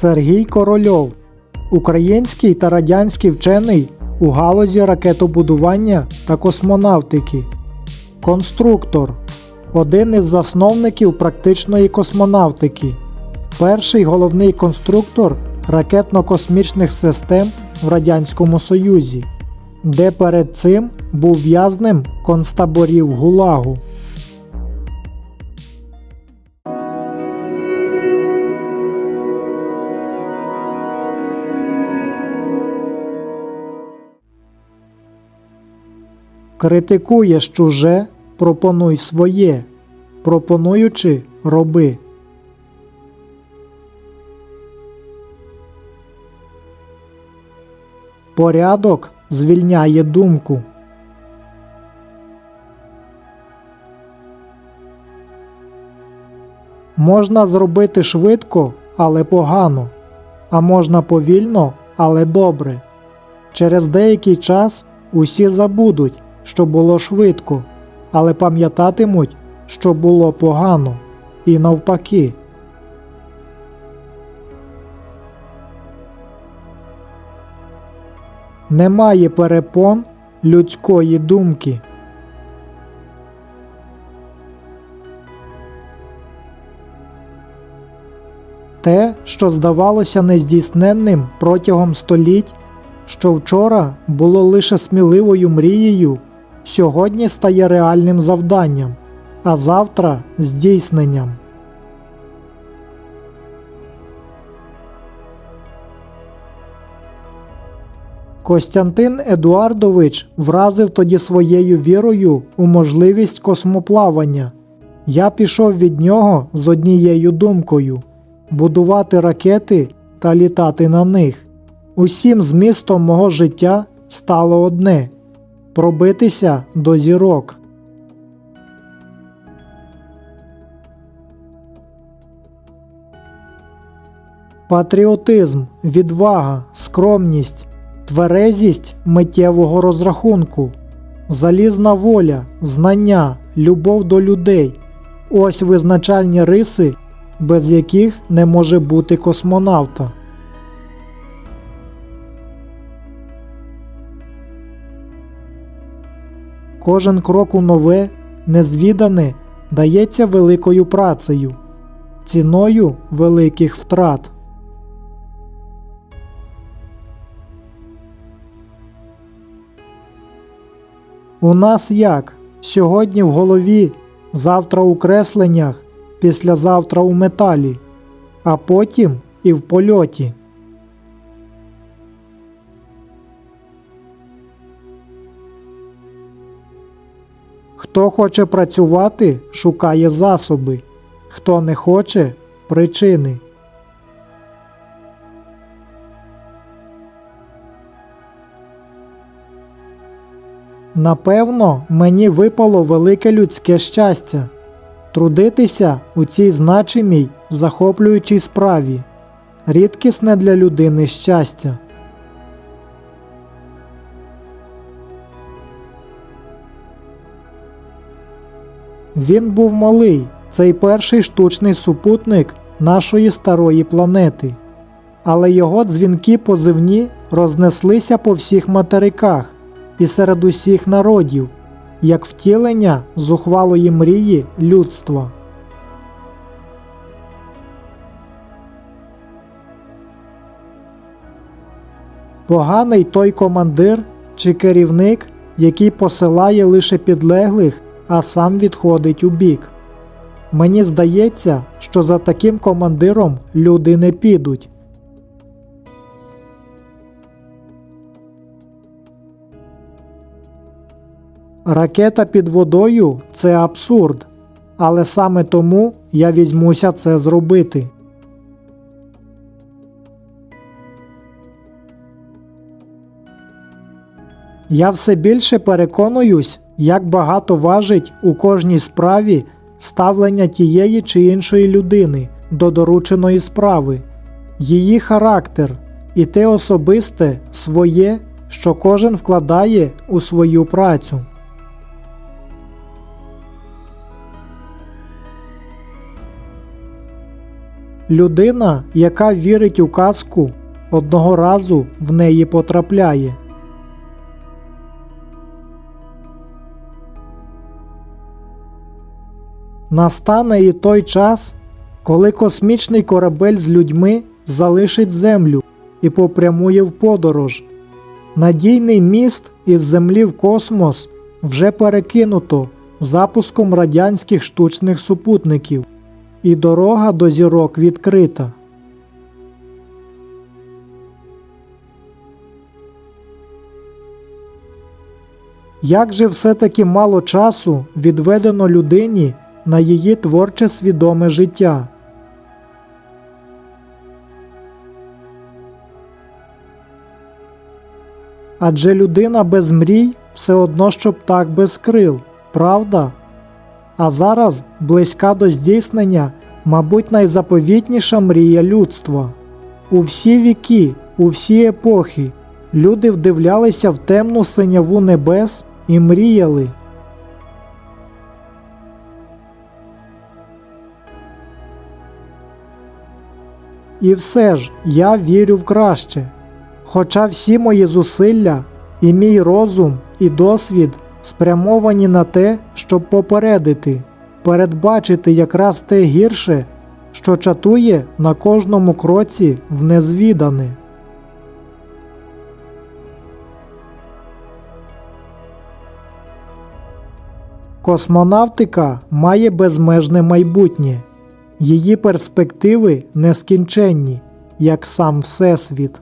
Сергій Корольов, український та радянський вчений у галузі ракетобудування та космонавтики, конструктор, один із засновників практичної космонавтики, перший головний конструктор ракетно-космічних систем в Радянському Союзі, де перед цим був в'язнем концтаборів ГУЛАГу. Критикуєш чуже, пропонуй своє, пропонуючи роби. Порядок звільняє думку. Можна зробити швидко, але погано, а можна повільно, але добре. Через деякий час усі забудуть, що було швидко, але пам'ятатимуть, що було погано, і навпаки. Немає перепон людської думки. Те, що здавалося нездійсненним протягом століть, що вчора було лише сміливою мрією, сьогодні стає реальним завданням, а завтра здійсненням. Костянтин Едуардович вразив тоді своєю вірою у можливість космоплавання. Я пішов від нього з однією думкою будувати ракети та літати на них. Усім змістом мого життя стало одне пробитися до зірок. Патріотизм, відвага, скромність, тверезість миттєвого розрахунку, залізна воля, знання, любов до людей ось визначальні риси, без яких не може бути космонавта. Кожен крок у нове, незвідане, дається великою працею, ціною великих втрат. У нас як? Сьогодні в голові, завтра у кресленнях, післязавтра у металі, а потім і в польоті. Хто хоче працювати, шукає засоби, хто не хоче причини. Напевно, мені випало велике людське щастя трудитися у цій значимій, захоплюючій справі, рідкісне для людини щастя. Він був малий, цей перший штучний супутник нашої старої планети, але його дзвінки позивні рознеслися по всіх материках і серед усіх народів, як втілення зухвалої мрії людства. Поганий той командир чи керівник, який посилає лише підлеглих, а сам відходить у бік. Мені здається, що за таким командиром люди не підуть. Ракета під водою це абсурд, але саме тому я візьмуся це зробити. Я все більше переконуюсь, як багато важить у кожній справі ставлення тієї чи іншої людини до дорученої справи, її характер і те особисте своє, що кожен вкладає у свою працю. Людина, яка вірить у казку, одного разу в неї потрапляє. Настане і той час, коли космічний корабель з людьми залишить Землю і попрямує в подорож. Надійний міст із Землі в космос вже перекинуто запуском радянських штучних супутників, і дорога до зірок відкрита. Як же все-таки мало часу відведено людині на її творче свідоме життя? Адже людина без мрій все одно, що птах без крил, правда? А зараз близька до здійснення, мабуть, найзаповітніша мрія людства. У всі віки, у всі епохи люди вдивлялися в темну синяву небес і мріяли. І все ж я вірю в краще. Хоча всі мої зусилля, і мій розум, і досвід спрямовані на те, щоб попередити, передбачити якраз те гірше, що чатує на кожному кроці в незвідане. Космонавтика має безмежне майбутнє, її перспективи нескінченні, як сам Всесвіт.